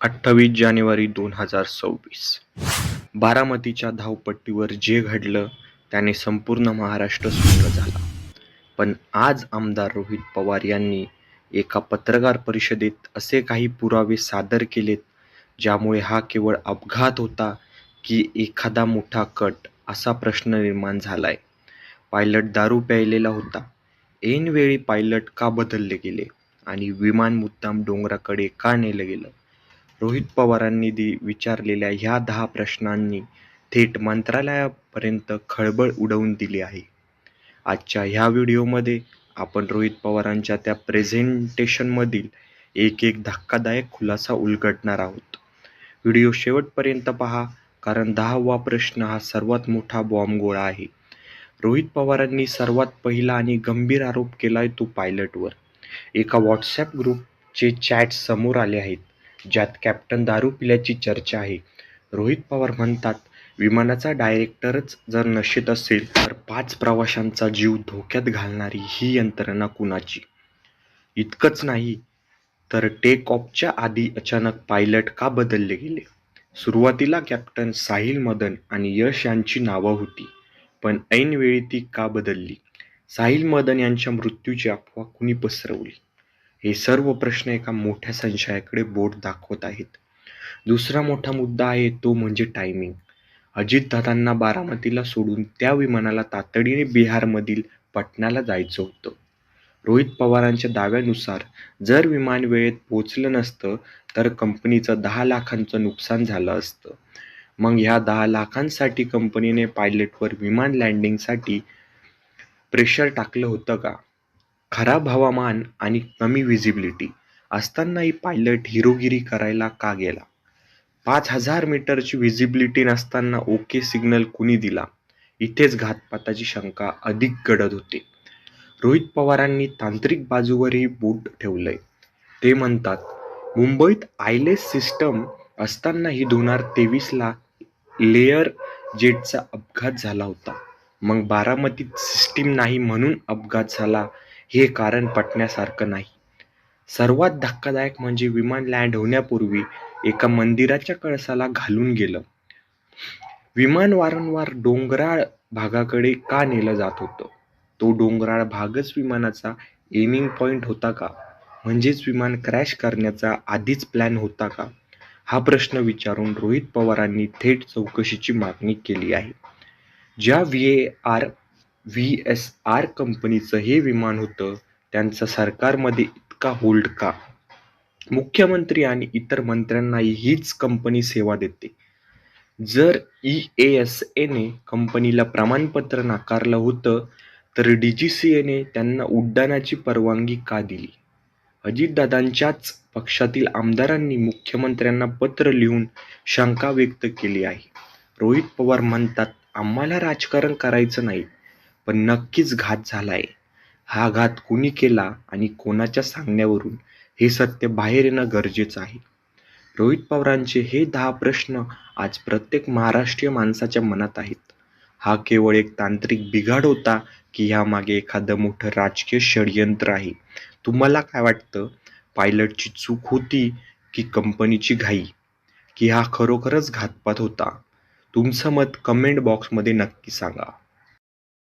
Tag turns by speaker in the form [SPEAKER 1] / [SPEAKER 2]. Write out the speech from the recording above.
[SPEAKER 1] अठ्ठावीस जानेवारी दोन हजार सव्वीस. बारामतीच्या धावपट्टीवर जे घडलं त्याने संपूर्ण महाराष्ट्र सुन्न झाला. पण आज आमदार रोहित पवार यांनी एका पत्रकार परिषदेत असे काही पुरावे सादर केलेत ज्यामुळे हा केवळ अपघात होता की एखादा मोठा कट असा प्रश्न निर्माण झालाय. पायलट दारू प्यायलेला होता. ऐनवेळी पायलट का बदलले गेले आणि विमान मुद्दाम डोंगराकडे का नेलं गेलं? रोहित पवारांनी दि विचारलेल्या ह्या दहा प्रश्नांनी थेट मंत्रालयापर्यंत खळबळ उडवून दिली आहे. आजच्या ह्या व्हिडिओमध्ये आपण रोहित पवारांच्या त्या प्रेझेंटेशनमधील एक एक धक्कादायक खुलासा उलगडणार आहोत. व्हिडिओ शेवटपर्यंत पहा कारण दहावा प्रश्न हा सर्वात मोठा बॉम्बगोळा आहे. रोहित पवारांनी सर्वात पहिला आणि गंभीर आरोप केलाय तो पायलटवर. एका व्हॉट्सॲप ग्रुपचे चॅट समोर आले आहेत. ज्यात कॅप्टन दारू पिल्याची चर्चा आहे. रोहित पवार म्हणतात विमानाचा डायरेक्टरच जर नशेत असेल तर पाच प्रवाशांचा जीव धोक्यात घालणारी ही यंत्रणा कुणाची? इतकंच नाही तर टेक ऑफच्या आधी अचानक पायलट का बदलले गेले? सुरुवातीला कॅप्टन साहिल मदन आणि यश यांची नावं होती पण ऐनवेळी ती का बदलली? साहिल मदन यांच्या मृत्यूची अफवा कुणी पसरवली? हे सर्व प्रश्न एका मोठ्या संशयाकडे बोट दाखवत आहेत. दुसरा मोठा मुद्दा आहे तो म्हणजे टायमिंग अजितदादांना बारामतीला सोडून त्या विमानाला तातडीने बिहारमधील पटण्याला जायचं होतं. रोहित पवारांच्या दाव्यानुसार जर विमान वेळेत पोचलं नसतं तर कंपनीचं दहा लाखांचं नुकसान झालं असतं. मग ह्या दहा लाखांसाठी कंपनीने पायलटवर विमान लँडिंगसाठी प्रेशर टाकलं होतं का? खराब हवामान आणि कमी विजिबिलिटी असतानाही पायलट हिरोगिरी करायला का गेला? पाच हजार मीटरची व्हिजिबिलिटी नसताना ओके सिग्नल कुणी दिला? इथेच घातपाताची शंका अधिक गडद होते. रोहित पवारांनी तांत्रिक बाजूवरही बोट ठेवलंय. ते म्हणतात मुंबईत आयलेस सिस्टम असतानाही दोन हजार तेवीसला लेअर जेटचा अपघात झाला होता. मग बारामतीत सिस्टीम नाही म्हणून अपघात झाला हे कारण पटण्यासारखं नाही. सर्वात धक्कादायक म्हणजे विमान लँड होण्यापूर्वी एका मंदिराच्या कळसाला घालून गेलं. विमान वारंवार डोंगराळ भागाकडे का नेलं जात होतं? तो डोंगराळ भागच विमानाचा एमिंग पॉइंट होता का? म्हणजेच विमान क्रॅश करण्याचा आधीच प्लॅन होता का? हा प्रश्न विचारून रोहित पवारांनी थेट चौकशीची मागणी केली आहे. ज्या V A R V S R कंपनीचं हे विमान होतं त्यांचा सरकारमध्ये इतका होल्ड का? मुख्यमंत्री आणि इतर मंत्र्यांनाही हीच कंपनी सेवा देते. जर ई ए एस एने कंपनीला प्रमाणपत्र नाकारलं होतं तर डी जी सी एने त्यांना उड्डाणाची परवानगी का दिली? अजितदादांच्याच पक्षातील आमदारांनी मुख्यमंत्र्यांना पत्र लिहून शंका व्यक्त केली आहे. रोहित पवार म्हणतात आम्हाला राजकारण करायचं नाही. पण नक्कीच घात झालाय. हा घात कुणी केला आणि कोणाच्या सांगण्यावरून हे सत्य बाहेर येणं गरजेचं आहे. रोहित पवारांचे हे दहा प्रश्न आज प्रत्येक महाराष्ट्रीय माणसाच्या मनात आहेत. हा केवळ एक तांत्रिक बिघाड होता की ह्यामागे एखादं मोठं राजकीय षडयंत्र आहे. तुम्हाला काय वाटतं? पायलटची चूक होती की कंपनीची घाई? की हा खरोखरच घातपात होता? तुमचं मत कमेंट बॉक्समध्ये नक्की सांगा.